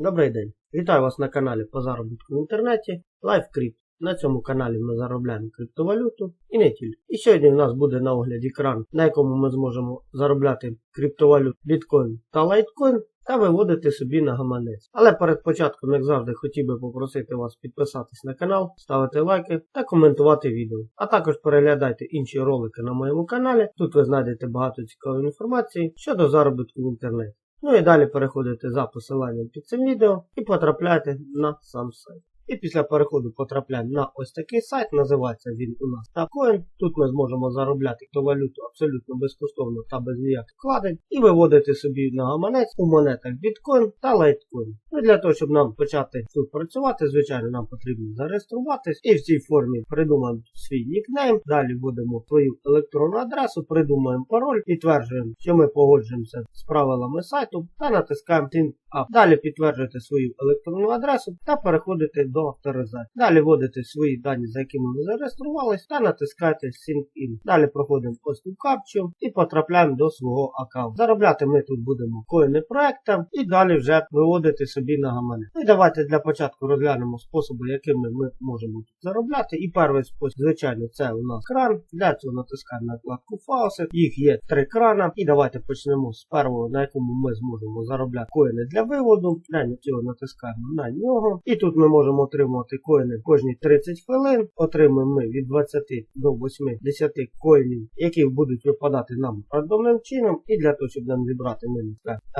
Добрий день! Вітаю вас на каналі по заробітку в інтернеті LiveCrypt. На цьому каналі ми заробляємо криптовалюту і не тільки. І сьогодні у нас буде на огляді кран, на якому ми зможемо заробляти криптовалют біткоін та лайткоін та виводити собі на гаманець. Але перед початком, як завжди, хотів би попросити вас підписатись на канал, ставити лайки та коментувати відео. А також переглядайте інші ролики на моєму каналі. Тут ви знайдете багато цікавої інформації щодо заробітку в інтернеті. Ну і далі переходите за посиланням під цим відео і потрапляєте на сам сайт. І після переходу потрапляємо на ось такий сайт, називається він у нас Tacoin. Тут ми зможемо заробляти ту валюту абсолютно безкоштовно та без ніяких вкладень і виводити собі на гаманець у монетах біткоін та лайткоін. Ну, для того, щоб нам почати тут працювати, звичайно, нам потрібно зареєструватись і в цій формі придумаємо свій нікнейм. Далі вводимо свою електронну адресу, придумаємо пароль, підтверджуємо, що ми погоджуємося з правилами сайту та натискаємо Think Up. Далі підтверджуєте свою електронну адресу та переходите до авторизації. Далі вводите свої дані, за якими ви зареєструвались, та натискаєте Sync In. Далі проходимо цю капчу і потрапляємо до свого аккаунту. Заробляти ми тут будемо коїни проекта і далі вже виводити собі на. Ну і давайте для початку розглянемо способи, якими ми можемо тут заробляти. І перший спосіб, звичайно, це у нас кран. Для цього натискаємо на вкладку Faucet. Їх є три крана. І давайте почнемо з першого, на якому ми зможемо заробляти коїни для виводу. Для цього натискаємо на нього. І тут ми можемо отримувати коїни кожні 30 хвилин. Отримуємо ми від 20 до 80 коїнів, які будуть випадати нам рандомним чином. І для того, щоб нам зібрати, ми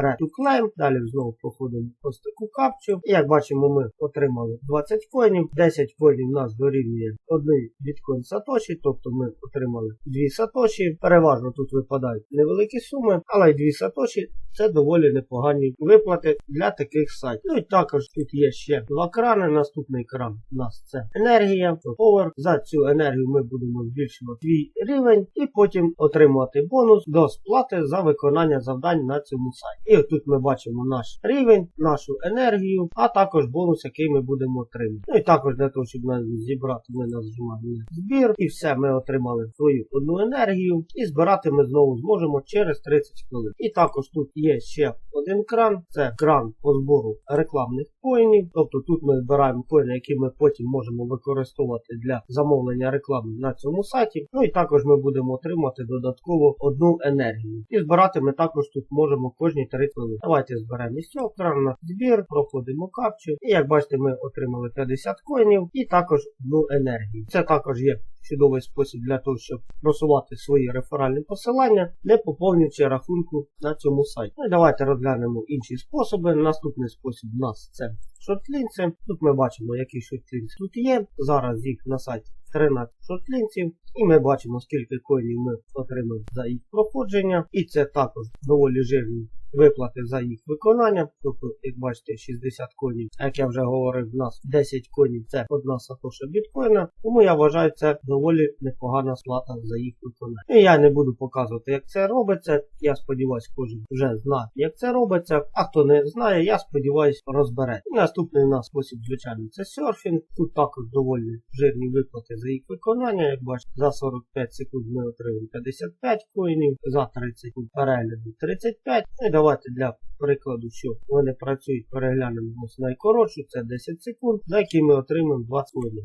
Red to Claim. Далі знову проходимо ось таку капчу. Як бачимо, ми отримали 20 коїнів. 10 коїнів нас дорівнює 1 біткоін Сатоші, тобто ми отримали 2 Сатоші. Переважно тут випадають невеликі суми, але й 2 Сатоші це доволі непогані виплати для таких сайтів. Ну і також тут є ще два крани. Наступний кран у нас це енергія, Power. За цю енергію ми будемо збільшувати свій рівень і потім отримувати бонус до сплати за виконання завдань на цьому сайті. І тут ми бачимо наш рівень, нашу енергію, а також бонус, який ми будемо отримати. Ну і також для того, щоб нас зібрати, ми нажимаємо збір і все, ми отримали свою одну енергію. І збирати ми знову зможемо через 30 хвилин. І також тут є ще один кран, це кран по збору рекламних коїнів. Тобто тут ми збираємо коїни, які ми потім можемо використовувати для замовлення реклами на цьому сайті. Ну і також ми будемо отримати додатково одну енергію. І збирати ми також тут можемо кожні 3 хвилини. Давайте зберемо із цього крана збір, проходимо капчу. І як бачите, ми отримали 50 коїнів і також одну енергію. Це також є чудовий спосіб для того, щоб просувати свої реферальні посилання, не поповнюючи рахунку на цьому сайті. Ну і давайте розглянемо інші способи. Наступний спосіб у нас це шортлінці. Тут ми бачимо, які шортлінці тут є. Зараз їх на сайті 13 шортлінців. І ми бачимо, скільки коїнів ми отримали за їх проходження. І це також доволі жирні виплати за їх виконання. Тобто, як бачите, 60 конів, як я вже говорив, в нас 10 конів це одна сатоша біткоїна. Тому я вважаю це доволі непогана сплата за їх виконання. І я не буду показувати, як це робиться. Я сподіваюся, кожен вже знає, як це робиться. А хто не знає, я сподіваюся, розбере. Наступний у нас спосіб, звичайно, це серфінг. Тут також доволі жирні виплати за їх виконання. Як бачите, за 45 секунд ми отримуємо 55 коїнів, за 30 секунд перегляду 35. І давайте для прикладу, що вони працюють, переглянемо ось найкоротшу, це 10 секунд, за які ми отримаємо 20 коїнів.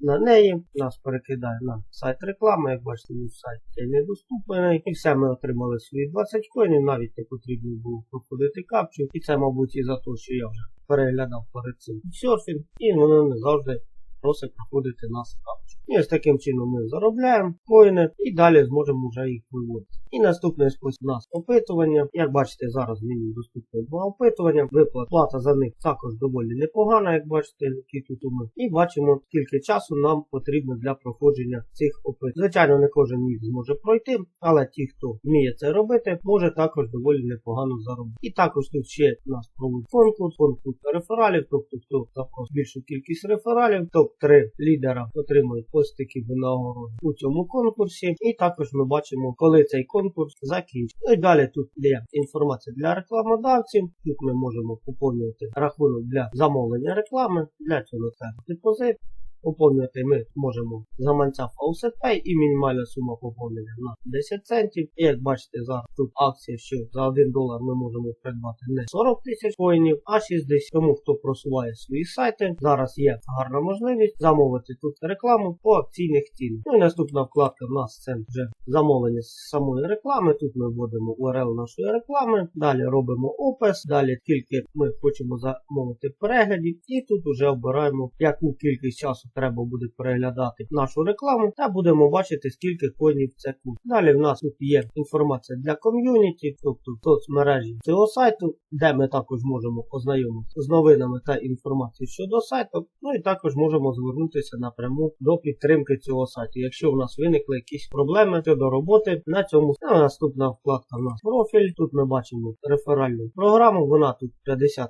На неї нас перекидає на сайт реклами, як бачите, мій сайт недоступний. І все ми отримали свої 20 коїнів, навіть не потрібно було проходити капчу. І це, мабуть, і за те, що я вже переглядав перед цим серфінг, і воно не завжди просить проходити нас капчу. І ось таким чином ми заробляємо коїни і далі зможемо вже їх виводити. І наступний спосіб у нас опитування. Як бачите, зараз мені доступні два опитування. Виплата плата за них також доволі непогана, як бачите, які тут у мене. І бачимо, скільки часу нам потрібно для проходження цих опитувань. Звичайно, не кожен їх зможе пройти, але ті, хто вміє це робити, може також доволі непогано заробити. І також тут ще у нас проводить конкурс, конкурс рефералів, тобто хто запросить більшу кількість рефералів, топ-3 лідера отримують ось такі винагороди у цьому конкурсі. І також ми бачимо, коли цей конкурс закінчиться. Ну і далі тут є інформація для рекламодавців. Тут ми можемо поповнювати рахунок для замовлення реклами. Для цього треба депозит. Поповнювати ми можемо з гаманця FaucetPay і мінімальна сума поповнення на 10 центів. І як бачите, зараз тут акція, що за 1 долар ми можемо придбати не 40 тисяч коїнів, а 60. Тому хто просуває свої сайти, зараз є гарна можливість замовити тут рекламу по акційних цінах. Ну і наступна вкладка в нас це вже замовлення з самої реклами. Тут ми вводимо URL нашої реклами, далі робимо опис, далі скільки ми хочемо замовити переглядів, і тут вже обираємо, яку кількість часу треба буде переглядати нашу рекламу, та будемо бачити, скільки коїнів це курс. Далі в нас тут є інформація для ком'юніті, тобто соцмережі цього сайту, де ми також можемо ознайомитися з новинами та інформацією щодо сайту. Ну і також можемо звернутися напряму до підтримки цього сайту. Якщо у нас виникли якісь проблеми щодо роботи на цьому ну, наступна вкладка в нас профіль. Тут ми бачимо реферальну програму, вона тут 50%.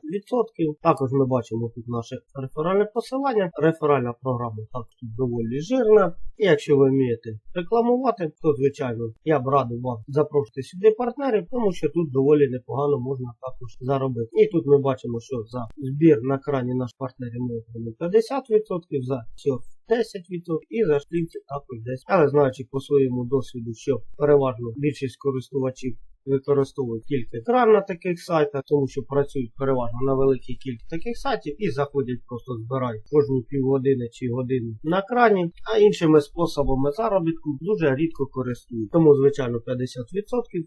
Також ми бачимо тут наше реферальне посилання. Реферальна програма також тут доволі жирна. Якщо ви вмієте рекламувати, то звичайно я б радив вам запрошувати сюди партнерів, тому що тут доволі непогано можна також заробити. І тут ми бачимо, що за збір на крані наш партнерів ми отримали 50%, за серф 10% і за штрімці також 10%. Але знаючи по своєму досвіду, що переважно більшість користувачів використовують тільки екран на таких сайтах, тому що працюють переважно на великій кількість таких сайтів і заходять, просто збирають кожну півгодини чи годину на крані, а іншими способами заробітку дуже рідко користують. Тому, звичайно, 50%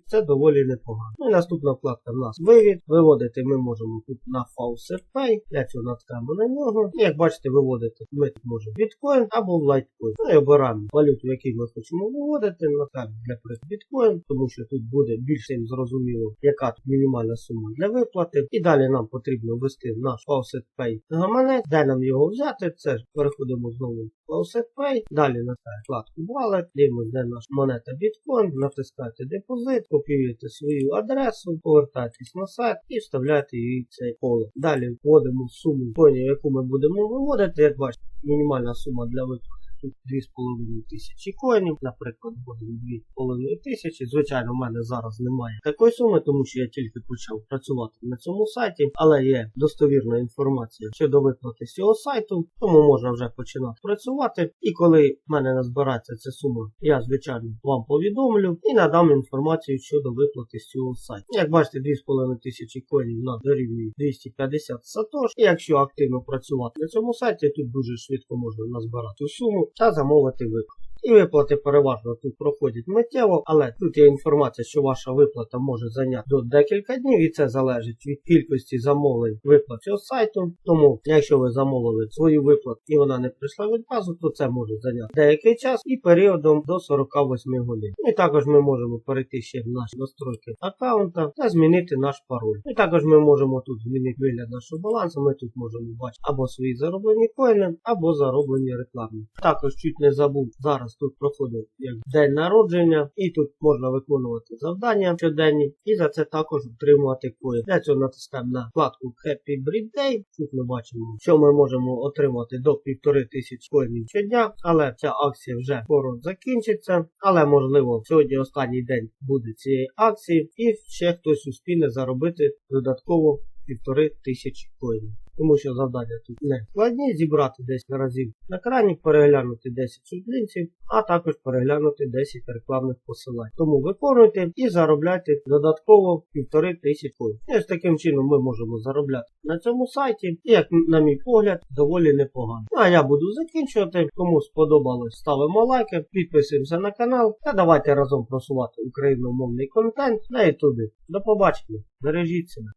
це доволі непогано. Ну і наступна вкладка в нас вивід. Виводити ми можемо тут на Faucet Pay. Я цього натискаємо на нього. І як бачите, виводити ми тут можемо біткоін або в лайткоін. Ну і обираємо валюту, яку ми хочемо виводити. Натискаємо для біткоін, тому що тут буде більш всім зрозуміло, яка тут мінімальна сума для виплати. І далі нам потрібно ввести наш Faucet Pay гаманець. Де нам його взяти? Це ж переходимо знову в Faucet. Далі натискаємо вкладку Wallet, дивимося, де наш монета біткоін, натискаєте депозит, копіюєте свою адресу, повертаєтесь на сайт і вставляєте її в цей поле. Далі вводимо суму коїнів, яку ми будемо виводити. Як бачите, мінімальна сума для виплати. Тут 2,5 тисячі коїнів, наприклад, буде 2,5 тисячі. Звичайно, в мене зараз немає такої суми, тому що я тільки почав працювати на цьому сайті, але є достовірна інформація щодо виплати з цього сайту, тому можна вже починати працювати. І коли в мене назбирається ця сума, я звичайно вам повідомлю і надам інформацію щодо виплати з цього сайту. Як бачите, 2,5 тисячі коїнів на дорівнює 250 сатош. І якщо активно працювати на цьому сайті, тут дуже швидко можна назбирати суму та замовити виплату. І виплати переважно тут проходять миттєво, але тут є інформація, що ваша виплата може зайняти до декілька днів, і це залежить від кількості замовлень виплат цього сайту. Тому, якщо ви замовили свою виплату і вона не прийшла відразу, то це може зайняти деякий час і періодом до 48 годин. І також ми можемо перейти ще в наші настройки аккаунта та змінити наш пароль. І також ми можемо тут змінити вигляд нашого балансу. Ми тут можемо бачити або свої зароблені коїни, або зароблені рекламні. Також чуть не забув зараз тут проходить як день народження, і тут можна виконувати завдання щоденні, і за це також отримувати коїн. Для цього натискаємо на вкладку Happy Birthday. Тут ми бачимо, що ми можемо отримати до 1500 коїнів щодня, але ця акція вже скоро закінчиться. Але можливо сьогодні останній день буде цієї акції, і ще хтось успіне заробити додатково півтори тисячі коїнів. Тому що завдання тут не складні, зібрати 10 разів на крані, переглянути 10 судлінців, а також переглянути 10 рекламних посилань. Тому виконуйте і заробляйте додатково півтори тисячі коїнів. І ось таким чином ми можемо заробляти на цьому сайті. І як на мій погляд, доволі непогано. Ну, А я буду закінчувати. Кому сподобалось, ставимо лайки, підписуємося на канал та давайте разом просувати україномовний контент на ютубі. До побачення, бережіть себе.